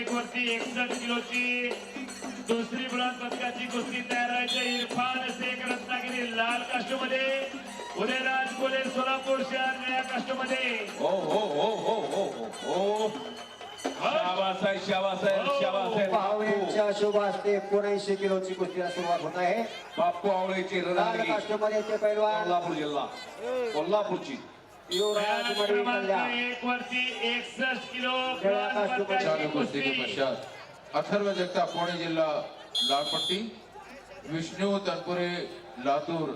एक वरती एकसष्ट किलोची. दुसरी ब्रॉन्झ पदकाची कुस्ती तयार व्हायचं. इरफान शेख रत्नागिरी लाल काष्टमध्ये. उदयराज कोले सोलापूर शहर निळ्या काष्टमध्ये. हो हो हो हो हो हो. हो. शाबास आहे शाबास आहे शाबास आहे. पाहुण्यांच्या बापू शुभ हस्ते एकोणऐंशी किलोची कुस्तीला सुरुवात होत आहे. बापू आवळेची लाल रणरागी काष्टमध्ये ते पैलवान. कोल्हापूर जिल्हा. कोल्हापूरची. एक वरती एकसष्ट किलो चालू पश्चात अथर्व जगताप पुणे जिल्हा लालपट्टी. विष्णू तनपुरे लातूर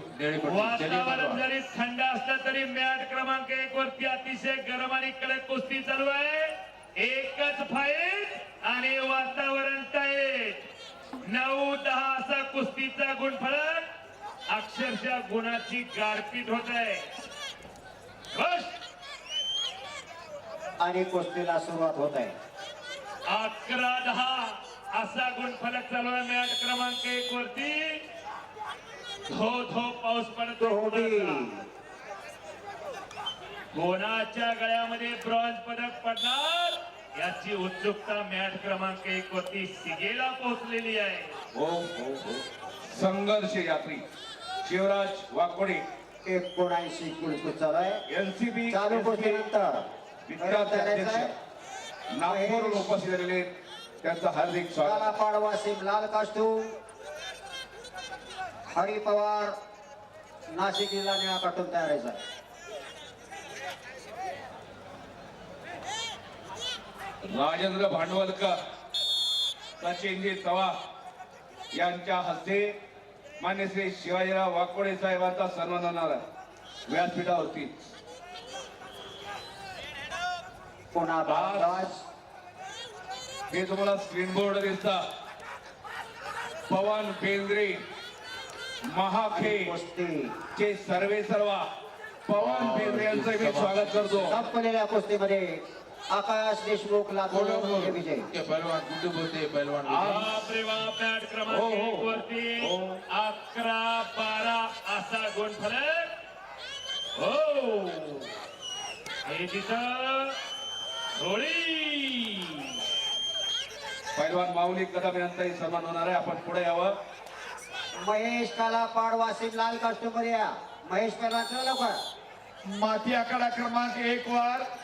वातावरण. जरी थंड असलं तरी मॅट क्रमांक एक वरती अतिशय गरम आणि कडक कुस्ती चालू आहे. एकच फाईट आणि वातावरण टाईट. नऊ दहा असा कुस्तीचा गुणफलक अक्षरशः गुणाची गारपीट होत आहे. आणि कुस्तीला सुरुवात होत आहे. अकरा दहा. असा गुणफलक चालू आहे मॅट क्रमांक एक वरती. धो धो पाऊस पडतो. कोणाच्या गळ्यामध्ये ब्रॉन्झ पदक पडणार? याची उत्सुकता मॅट क्रमांक एक वरती सिगेला पोहोचलेली आहे. हो हो हो. संघर्ष यात्री. शिवराज वाकोडे. एकोणऐंशी कुस्ती चालू आहे एनसीबी चालू कुस्तीनंतर विद्यार्थी अध्यक्ष नागपूर उपस्थित झालेले. त्यांचं हार्दिक स्वागत. पाडवा सिम लाल काष्टू. हरी पवार नाशिक जिल्हा निळा काटून तयार आहे. राजेंद्र भांडवलकर सचिनजी चव्हाण यांच्या हस्ते मान्य श्री शिवाजीराव वाकोडे साहेबांचा सन्मान होणार आहे. व्यासपीठावरती पुन्हा भारद्वाज हे तुम्हाला स्क्रीन बोर्ड दिसता. पवन बेंद्रे महाखे चे सर्वे सर्वा. पवन बेंद्रे यांचं मी स्वागत करतो. कुस्तीमध्ये. आकाश देशमुख लातूर कोल्हापुर हे विजय। के पहलवान गुड्डू बोलते पहलवान विजय. बापरे बाप मॅट क्रमांक हो, हो. एक वरती हो. अकरा बारा असा गुणफलक हो। हे तिथं होळी। पैलवान माऊली कदम यांचाही सन्मान होणार आहे. आपण पुढे यावं. महेश काला पाडवा सिम लाल काष्टू मध्ये या. महेश पहिला चला लवकर. माती आकडा क्रमांक एक वर.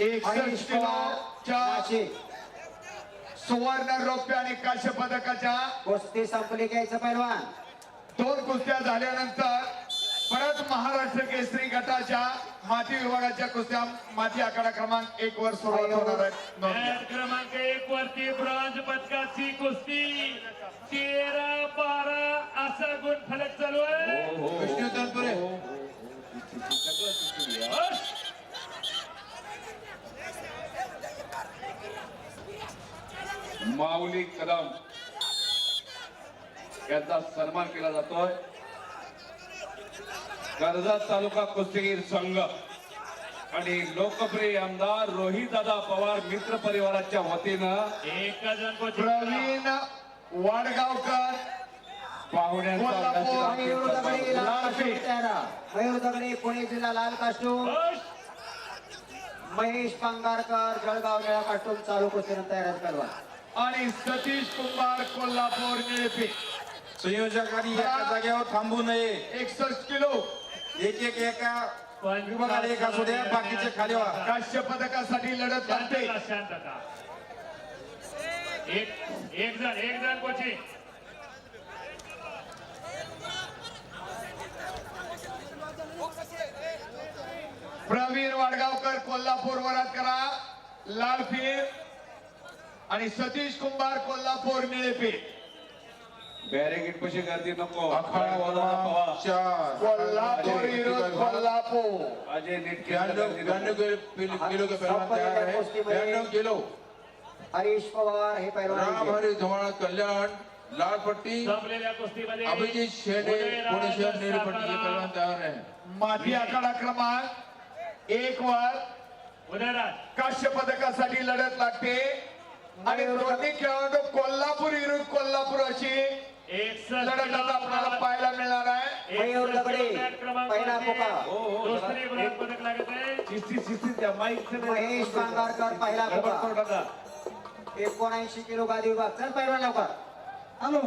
एकसष्ट सुवर्ण रौप्य आणि काश्य पदकाच्या कुस्ती संपली घ्यायचं पहिलवान दोन कुस्त्या झाल्यानंतर परत महाराष्ट्र केसरी गटाच्या माती विभागाच्या कुस्त्या माती आकडा क्रमांक एक वर सुरुवात होणार आहे. क्रमांक एक वरती ब्रॉन्झ पदकाची कुस्ती. तेरा बारा असा गुणफलक चालू आहे. विष्णू तनपुरे माऊली कदम यांचा सन्मान केला जातोय. कर्जत तालुका कुस्तीगीर संघ आणि लोकप्रिय आमदार रोहित दादा पवार मित्र परिवाराच्या वतीनं एक प्रवीण वाडगावकर मयूर दगडे पुणे जिल्हा लाल काष्टू बस. महेश पांगारकर जळगाव निळा काष्टून चालू कुस्तीनं तयार पहिलवान आणि सतीश कुंभार कोल्हापूर निळपी. संयोजकांनी एका जागेवर थांबू नये. एकसष्ट किलो. एक एक एका विभागाला एक असू द्या बाकीचे खाली व्हा. काश्य पदकासाठी लढत शांतता एक एक जण एक जण कोचिंग प्रवीण वाडगावकर कोल्हापूर वरात करा. लाल फीर आणि सतीश कुंभार कोल्हापूर निळेपीठ. बॅरिगेट पशी गर्दी नको. अखाड़ा कोल्हापूर विरोध कोल्हापूर. अजय नीट बयानवे बयानवे किलो किलो के पहलवान तैयार है बयानवे किलो हरीश पवार हे राम हरी धुमाळ कल्याण लाल पट्टी. संपलेल्या कुस्तीमध्ये अभिजीत शेडे पुणे शहर उदयराज नीली पट्टी ये सातारा. पहलवान तैयार है माती आखाडा क्रमांक एक वर उदयराज काश्य पदकासाठी लढत लागते. आणि दोन्ही खेळाडू कोल्हापूर विरुद्ध कोल्हापूर अशी एकसष्ट लढत आता आपल्याला पाहायला मिळणार आहे. मयूर दगडे, पहिला. हो, हो, दुसरी ब्रॉन्झ पदक लागत आहे. शिस्ती शिस्ती त्या माईक महेश पांगारकर पहिला एकोणऐंशी किलो गादी विभाग चल पहिला लवकर हॅलो.